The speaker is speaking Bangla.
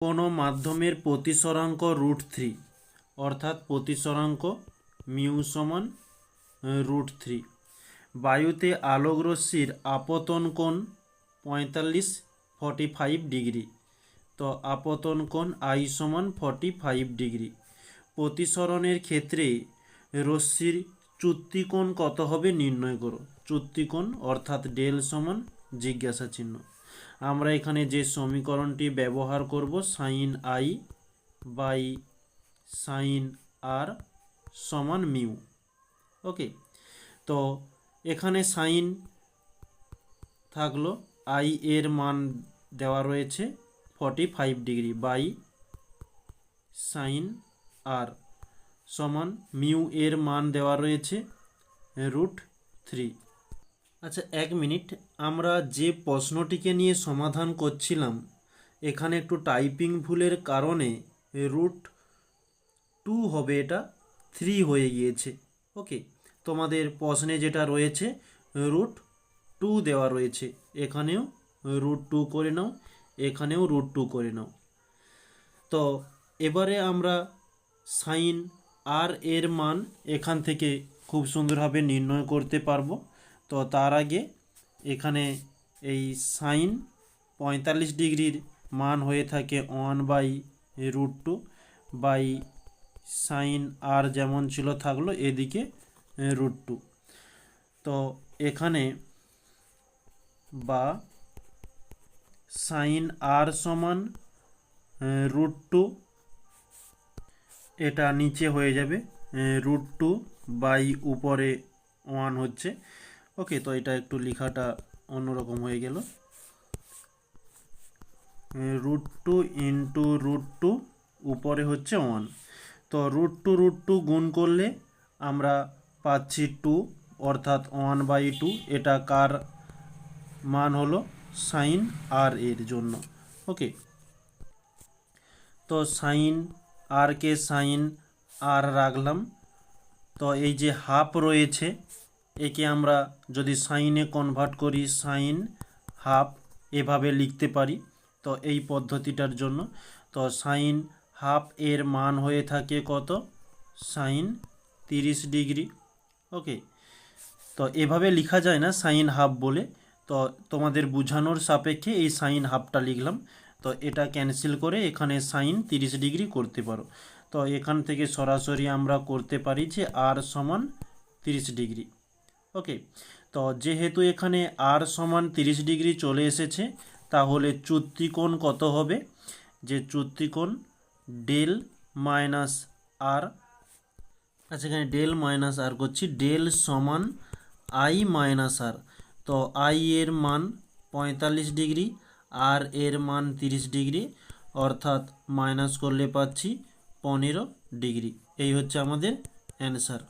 কোনো মাধ্যমের প্রতিসরাঙ্ক রুট থ্রি, অর্থাৎ প্রতিসরাঙ্ক মিউ সমান রুট থ্রি। বায়ুতে আলোক রশ্মির আপতন কোণ পঁয়তাল্লিশ, ফর্টি ফাইভ ডিগ্রি। তো আপতন কোণ আই সমান ফর্টি ফাইভ ডিগ্রি। প্রতিসরণের ক্ষেত্রে রশ্মির চ্যুতিকোণ কত হবে নির্ণয় করো। চ্যুতিকোণ অর্থাৎ ডেল সমান জিজ্ঞাসা চিহ্ন আমরা এখানে যে সমীকরণটি ব্যবহার করব sine i by sine r সমান মিউ। ওকে? তো এখানে সাইন থাকল আই এর মান দেওয়া রয়েছে forty five degree by sine r সমান মিউ এর মান দেওয়া রয়েছে রুট থ্রি আচ্ছা এক মিনিট। আমরা যে প্রশ্নটিকে নিয়ে সমাধান করছিলাম, এখানে একটু টাইপিং ভুলের কারণে রুট টু হবে এটা থ্রি হয়ে গিয়েছে। ওকে তোমাদের প্রশ্নে যেটা রয়েছে রুট টু দেওয়া রয়েছে। এখানেও রুট টু করে নাও, এখানেও রুট টু করে নাও। তো, এবারে আমরা সাইন আর এর মান এখান থেকে খুব সুন্দরভাবে নির্ণয় করতে পারব। তো তার আগে এখানে এই সাইন পঁয়তাল্লিশ ডিগ্রির মান হয়ে থাকে one by root two by sine r যেমন ছিল থাকল এদিকে রুট টু। তো এখানে বা সাইন আর সমান রুট টু এটা নিচে হয়ে যাবে, রুট টু বাই উপরে ওয়ান হচ্ছে। ওকে, তো এটা একটু লেখাটা অন্যরকম হয়ে গেল। Root two into root two উপরে হচ্ছে ওয়ান তো রুট টু রুট টু গুণ করলে আমরা পাচ্ছি টু অর্থাৎ ওয়ান বাই টু এটা কার মান হলো? সাইন আর এর জন্য। ওকে, তো সাইন আর কে সাইন আর রাখলাম। তো এই যে হাফ রয়েছে একে আমরা যদি সাইনে কনভার্ট করি, সাইন হাফ এভাবে লিখতে পারি, তো এই পদ্ধতিটার জন্য। তো সাইন হাফ এর মান হয়ে থাকে কত? সাইন তিরিশ ডিগ্রি। ওকে? তো এভাবে লেখা যায় না সাইন হাফ বলে। তো তোমাদের বোঝানোর সাপেক্ষে এই সাইন হাফটা লিখলাম। তো এটা ক্যান্সেল করে এখানে সাইন তিরিশ ডিগ্রি করতে পারো। তো এখান থেকে সরাসরি আমরা করতে পারি যে আর সমান তিরিশ ডিগ্রি। ওকে তো যেহেতু এখানে আর সমান তিরিশ ডিগ্রি চলে এসেছে, তাহলে চুত্রিকোণ কত হবে? যে চুত্রিকোণ ডেল মাইনাস আর আচ্ছা এখানে ডেল মাইনাস আর করছি, ডেল সমান আই মাইনাস আর তো আই এর মান পঁয়তাল্লিশ ডিগ্রি আর এর মান তিরিশ ডিগ্রি, অর্থাৎ মাইনাস করলে পাচ্ছি পনেরো ডিগ্রি। এই হচ্ছে আমাদের অ্যান্সার।